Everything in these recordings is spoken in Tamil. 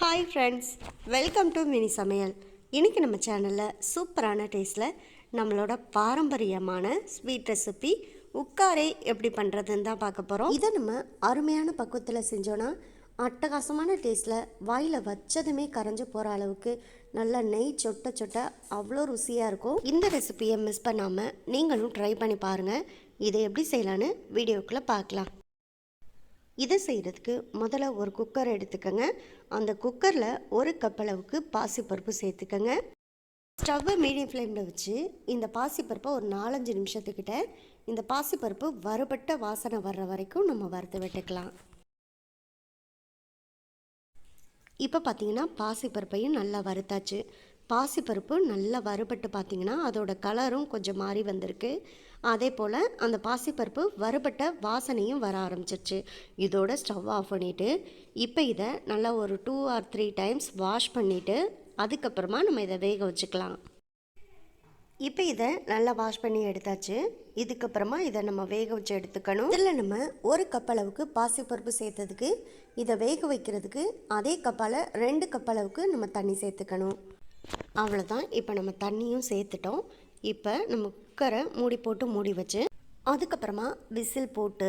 Hi friends welcome to mini சமையல் இன்றைக்கி நம்ம சேனலில் சூப்பரான டேஸ்ட்டில் நம்மளோட பாரம்பரியமான ஸ்வீட் ரெசிபி உக்காரே எப்படி பண்ணுறதுன்னு தான் பார்க்க போகிறோம் இதை நம்ம அருமையான பக்குவத்தில் செஞ்சோன்னா அட்டகாசமான டேஸ்ட்டில் வாயில் வச்சதுமே கரைஞ்சு போகிற அளவுக்கு நல்லா நெய் சொட்ட சொட்ட அவ்வளோ ருசியாக இருக்கும். இந்த ரெசிபியை மிஸ் பண்ணாமல் நீங்களும் ட்ரை பண்ணி பாருங்கள் இதை எப்படி செய்யலான்னு வீடியோக்குள்ளே பார்க்கலாம். இதை செய்கிறதுக்கு முதல்ல ஒரு குக்கர் எடுத்துக்கோங்க. அந்த குக்கரில் ஒரு கப் அளவுக்கு பாசிப்பருப்பு சேர்த்துக்கோங்க. ஸ்டவ்வை மீடியம் ஃப்ளேமில் வச்சு இந்த பாசிப்பருப்பை ஒரு நாலஞ்சு நிமிஷத்துக்கிட்ட இந்த பாசிப்பருப்பு வறுபட்ட வாசனை வர்ற வரைக்கும் நம்ம வறுத்து விட்டுக்கலாம். இப்போ பார்த்தீங்கன்னா பாசிப்பருப்பையும் நல்லா வறுத்தாச்சு. பாசிப்பருப்பு நல்லா வறுபட்டு பார்த்தீங்கன்னா அதோட கலரும் கொஞ்சம் மாறி வந்திருக்கு. அதே போல் அந்த பாசிப்பருப்பு வறுபட்ட வாசனையும் வர ஆரம்பிச்சிருச்சு. இதோட ஸ்டவ் ஆஃப் பண்ணிவிட்டு இப்போ இதை நல்லா ஒரு two or three times wash பண்ணிவிட்டு அதுக்கப்புறமா நம்ம இதை வேக வச்சுக்கலாம். இப்போ இதை நல்லா வாஷ் பண்ணி எடுத்தாச்சு. இதுக்கப்புறமா இதை நம்ம வேக வச்சு எடுத்துக்கணும். இதில் நம்ம ஒரு கப் அளவுக்கு பாசிப்பருப்பு சேர்த்ததுக்கு இதை வேக வைக்கிறதுக்கு அதே கப்பால் ரெண்டு கப் அளவுக்கு நம்ம தண்ணி சேர்த்துக்கணும். அவ்வளோதான் இப்போ நம்ம தண்ணியும் சேர்த்துட்டோம். இப்போ நம்ம குக்கரை மூடி போட்டு மூடி வச்சு அதுக்கப்புறமா விசில் போட்டு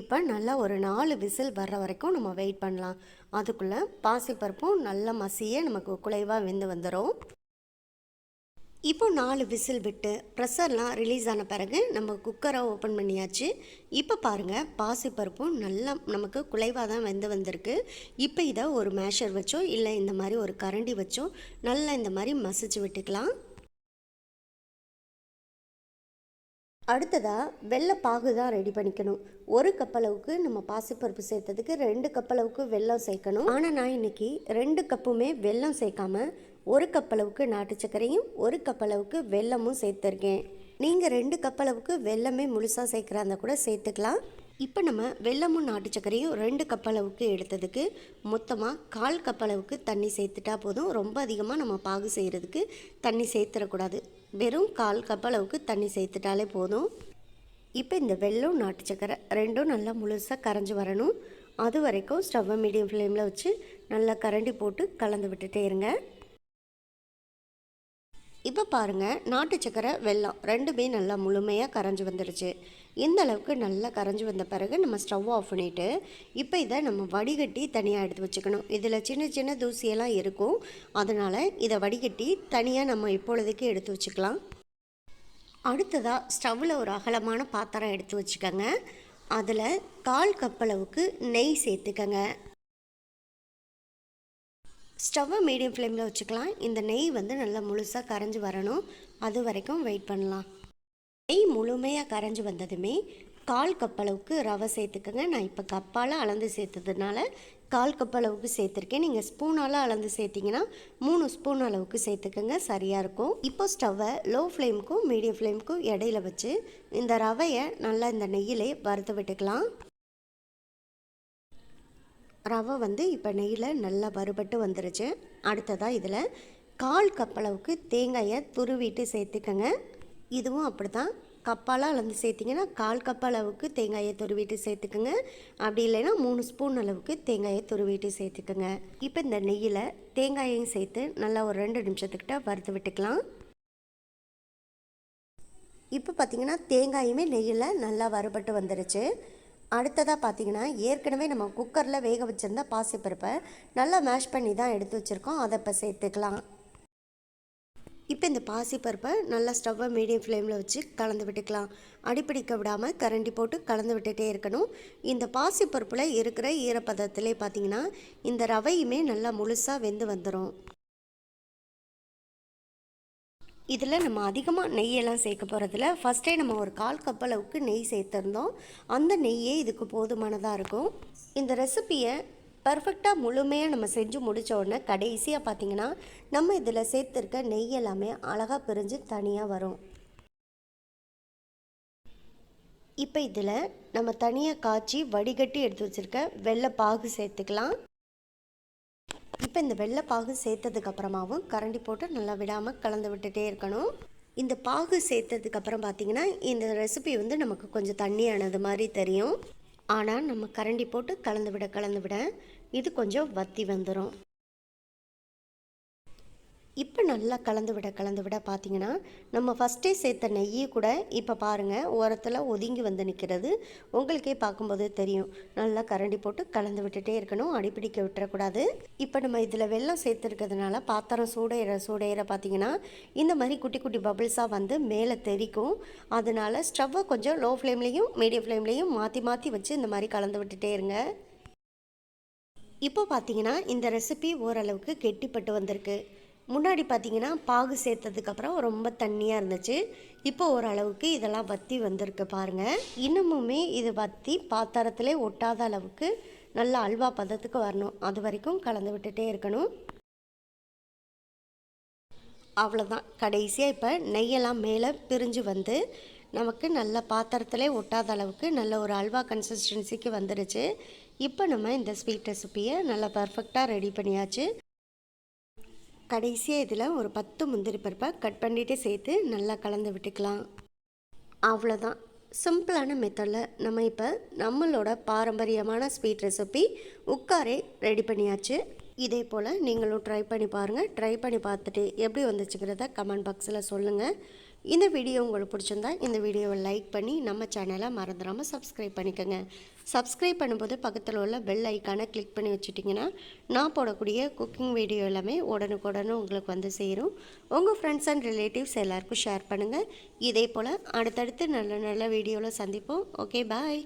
இப்போ நல்லா ஒரு நாலு விசில் வர்ற வரைக்கும் நம்ம வெயிட் பண்ணலாம். அதுக்குள்ளே பாசிப்பருப்பும் நல்லா மசிய நமக்கு குலைவாக வெந்து வந்துடும் இப்போ நாலு விசில் விட்டு ப்ரெஷர்லாம் ரிலீஸ் ஆன பிறகு நம்ம குக்கரை ஓப்பன் பண்ணியாச்சு. இப்போ பாருங்கள் பாசிப்பருப்பும் நல்லா நமக்கு குலைவாக தான் வெந்து வந்திருக்கு. இப்போ இதை ஒரு மேஷர் வச்சோ இல்லை இந்த மாதிரி ஒரு கரண்டி வச்சோ நல்லா இந்த மாதிரி மசிச்சு விட்டுக்கலாம். அடுத்ததாக வெள்ளை பாகு தான் ரெடி பண்ணிக்கணும். ஒரு கப்பளவுக்கு நம்ம பாசிப்பருப்பு சேர்த்ததுக்கு ரெண்டு கப்பளவுக்கு வெல்லம் சேர்க்கணும். ஆனால் நான் இன்னைக்கு ரெண்டு கப்புமே வெல்லம் சேர்க்காம ஒரு கப்பளவுக்கு நாட்டு சர்க்கரையும் ஒரு கப்பளவுக்கு வெல்லமும் சேர்த்துருக்கேன். நீங்கள் ரெண்டு கப்பளவுக்கு வெல்லமே முழுசாக சேர்க்குறாந்த கூட சேர்த்துக்கலாம். இப்போ நம்ம வெல்லமும் நாட்டு சர்க்கரையும் ரெண்டு கப்பளவுக்கு எடுத்ததுக்கு மொத்தமாக கால் கப்பளவுக்கு தண்ணி சேர்த்துட்டா போதும். ரொம்ப அதிகமாக நம்ம பாகு செய்கிறதுக்கு தண்ணி சேர்த்துடக்கூடாது. வெறும் கால் கப்பளவுக்கு தண்ணி சேர்த்துட்டாலே போதும். இப்போ இந்த வெல்லம் நாட்டு சக்கரை ரெண்டும் நல்லா முழுசாக கரைஞ்சி வரணும். அது வரைக்கும் ஸ்டவ்வை மீடியம் ஃப்ளேமில் வச்சு நல்லா கரண்டி போட்டு கலந்து விட்டுட்டே இருங்க. இப்போ பாருங்கள் நாட்டு சக்கரை வெல்லம் ரெண்டுமே நல்லா முழுமையாக கரைஞ்சி வந்துடுச்சு இந்த அளவுக்கு நல்லா கரைஞ்சி வந்த பிறகு நம்ம ஸ்டவ் ஆஃப் பண்ணிவிட்டு இப்போ இதை நம்ம வடிகட்டி தனியாக எடுத்து வச்சுக்கணும். இதில் சின்ன சின்ன தூசியெல்லாம் இருக்கும். அதனால் இதை வடிகட்டி தனியாக நம்ம இப்பொழுதுக்கு எடுத்து வச்சுக்கலாம். அடுத்ததாக ஸ்டவ்வில் ஒரு அகலமான பாத்திரம் எடுத்து வச்சுக்கோங்க. அதில் கால் கப்பளவுக்கு நெய் சேர்த்துக்கங்க. ஸ்டவ்வை மீடியம் ஃப்ளேமில் வச்சுக்கலாம். இந்த நெய் வந்து நல்லா முழுசாக கரைஞ்சி வரணும். அது வரைக்கும் வெயிட் பண்ணலாம். நெய் முழுமையாக கரைஞ்சி வந்ததுமே கால் கப்பளவுக்கு ரவை சேர்த்துக்கோங்க. நான் இப்போ கப்பால் அளந்து சேர்த்ததுனால கால் கப் அளவுக்கு சேர்த்துருக்கேன். நீங்கள் ஸ்பூனால் அளந்து சேர்த்திங்கன்னா மூணு ஸ்பூன் அளவுக்கு சேர்த்துக்கோங்க. சரியாக இருக்கும். இப்போ ஸ்டவ்வை லோ ஃப்ளேமுக்கும் மீடியம் ஃப்ளேமுக்கும் இடையில வச்சு இந்த ரவையை நல்லா இந்த நெய்யிலே வறுத்து விட்டுக்கலாம். ரவை வந்து இப்போ நெய்யில் நல்லா வறுபட்டு வந்துருச்சு. அடுத்ததாக இதில் கால் கப்பளவுக்கு தேங்காயை துருவிட்டு சேர்த்துக்கங்க. இதுவும் அப்படி தான் கப்பாலாக அளந்து சேர்த்திங்கன்னா கால் கப் அளவுக்கு தேங்காயை துருவிட்டு சேர்த்துக்கோங்க. அப்படி இல்லைன்னா மூணு ஸ்பூன் அளவுக்கு தேங்காயை துருவிட்டு சேர்த்துக்கோங்க. இப்போ இந்த நெய்யில் தேங்காயையும் சேர்த்து நல்லா ஒரு ரெண்டு நிமிஷத்துக்கிட்ட வறுத்து விட்டுக்கலாம். இப்போ பார்த்திங்கன்னா தேங்காயுமே நெய்யில் நல்லா வறுபட்டு வந்துருச்சு. அடுத்ததாக பார்த்தீங்கன்னா ஏற்கனவே நம்ம குக்கரில் வேக வச்சுருந்த பாசிப்பருப்பை நல்லா மேஷ் பண்ணி தான் எடுத்து வச்சுருக்கோம். அதை இப்போ சேர்த்துக்கலாம். இப்போ இந்த பாசிப்பருப்பை நல்லா ஸ்டவ்வை மீடியம் ஃப்ளேமில் வச்சு கலந்து விட்டுக்கலாம். அடிப்பிடிக்க விடாமல் கரண்டி போட்டு கலந்து விட்டுட்டே இருக்கணும். இந்த பாசிப்பருப்பில் இருக்கிற ஈரப்பதத்திலே பார்த்தீங்கன்னா இந்த ரவையுமே நல்லா முழுசாக வெந்து வந்துடும் இதில் நம்ம அதிகமாக நெய்யெல்லாம் சேர்க்க போகிறதில்ல. ஃபஸ்ட்டே நம்ம ஒரு கால் கப் அளவுக்கு நெய் சேர்த்துருந்தோம். அந்த நெய்யே இதுக்கு போதுமானதாக இருக்கும். இந்த ரெசிப்பியை பர்ஃபெக்டாக முழுமையாக நம்ம செஞ்சு முடித்த உடனே கடைசியாக பார்த்திங்கன்னா நம்ம இதில் சேர்த்துருக்க நெய் எல்லாமே அழகாக பிரிஞ்சு தனியாக வரும். இப்போ இதில் நம்ம தனியாக காய்ச்சி வடிகட்டி எடுத்து வச்சுருக்க வெள்ளை பாகு சேர்த்துக்கலாம். இப்போ இந்த வெள்ளை பாகு சேர்த்ததுக்கு அப்புறமாவும் கரண்டி போட்டு நல்லா விடாமல் கலந்து விட்டுட்டே இருக்கணும். இந்த பாகு சேர்த்ததுக்கப்புறம் பார்த்தீங்கன்னா இந்த ரெசிபி வந்து நமக்கு கொஞ்சம் தண்ணியானது மாதிரி தெரியும். ஆனால் நம்ம கரண்டி போட்டு கலந்து விட கலந்து விட இது கொஞ்சம் வத்தி வந்துடும் இப்போ நல்லா கலந்து விட கலந்து விட பார்த்தீங்கன்னா நம்ம ஃபஸ்ட்டே சேர்த்த நெய்யை கூட இப்போ பாருங்கள் ஓரத்தில் ஒதுங்கி வந்து நிற்கிறது உங்களுக்கே பார்க்கும்போது தெரியும். நல்லா கரண்டி போட்டு கலந்து விட்டுட்டே இருக்கணும் அடிப்பிடிக்க விட்டுறக்கூடாது. இப்போ நம்ம இதில் வெள்ளம் சேர்த்துருக்கிறதுனால பாத்திரம் சூடையிற சூடையிற பார்த்தீங்கன்னா இந்த மாதிரி குட்டி குட்டி பபிள்ஸாக வந்து மேலே தெரிக்கும் அதனால் ஸ்டவ்வை கொஞ்சம் லோ ஃப்ளேம்லேயும் மீடியம் ஃப்ளேம்லேயும் மாற்றி மாற்றி வச்சு இந்த மாதிரி கலந்து விட்டுட்டே இருங்க. இப்போ பார்த்தீங்கன்னா இந்த ரெசிபி ஓரளவுக்கு கெட்டிப்பட்டு வந்திருக்கு. முன்னாடி பார்த்தீங்கன்னா பாகு சேர்த்ததுக்கப்புறம் ரொம்ப தண்ணியாக இருந்துச்சு. இப்போ ஓரளவுக்கு இதெல்லாம் வத்தி வந்திருக்கு பாருங்கள் இன்னமுமே இது வத்தி பாத்திரத்திலே ஒட்டாத அளவுக்கு நல்ல அல்வா பதத்துக்கு வரணும். அது வரைக்கும் கலந்து விட்டுட்டே இருக்கணும். அவ்வளோதான் கடைசியாக இப்போ நெய்யெல்லாம் மேலே பிரிஞ்சு வந்து நமக்கு நல்ல பாத்திரத்திலே ஒட்டாத அளவுக்கு நல்ல ஒரு அல்வா கன்சிஸ்டன்சிக்கு வந்துடுச்சு இப்போ நம்ம இந்த ஸ்வீட் ரெசிப்பியை நல்லா பர்ஃபெக்டாக ரெடி பண்ணியாச்சு. கடைசியாக இதில் ஒரு பத்து முந்திரி பருப்பை கட் பண்ணிகிட்டே சேர்த்து நல்லா கலந்து விட்டுக்கலாம். அவ்வளோதான் சிம்பிளான மெத்தடில் நம்ம இப்போ நம்மளோட பாரம்பரியமான ஸ்வீட் ரெசிபி உட்காரே ரெடி பண்ணியாச்சு. இதே போல் நீங்களும் ட்ரை பண்ணி பாருங்கள் ட்ரை பண்ணி பார்த்துட்டு எப்படி வந்துச்சுங்கிறத கமெண்ட் பாக்ஸில் சொல்லுங்கள் இந்த வீடியோ உங்களுக்கு பிடிச்சிருந்தா இந்த வீடியோவை லைக் பண்ணி நம்ம சேனலை மறந்துடாமல் சப்ஸ்கிரைப் பண்ணிக்கோங்க. சப்ஸ்கிரைப் பண்ணும்போது பக்கத்தில் உள்ள பெல் ஐக்கானை கிளிக் பண்ணி வச்சுட்டிங்கன்னா நான் போடக்கூடிய குக்கிங் வீடியோ எல்லாமே உடனுக்குடனே உங்களுக்கு வந்து சேரும். உங்கள் ஃப்ரெண்ட்ஸ் அண்ட் ரிலேட்டிவ்ஸ் எல்லாருக்கும் ஷேர் பண்ணுங்கள் இதே போல் அடுத்தடுத்து நல்ல நல்ல வீடியோவில் சந்திப்போம். Okay bye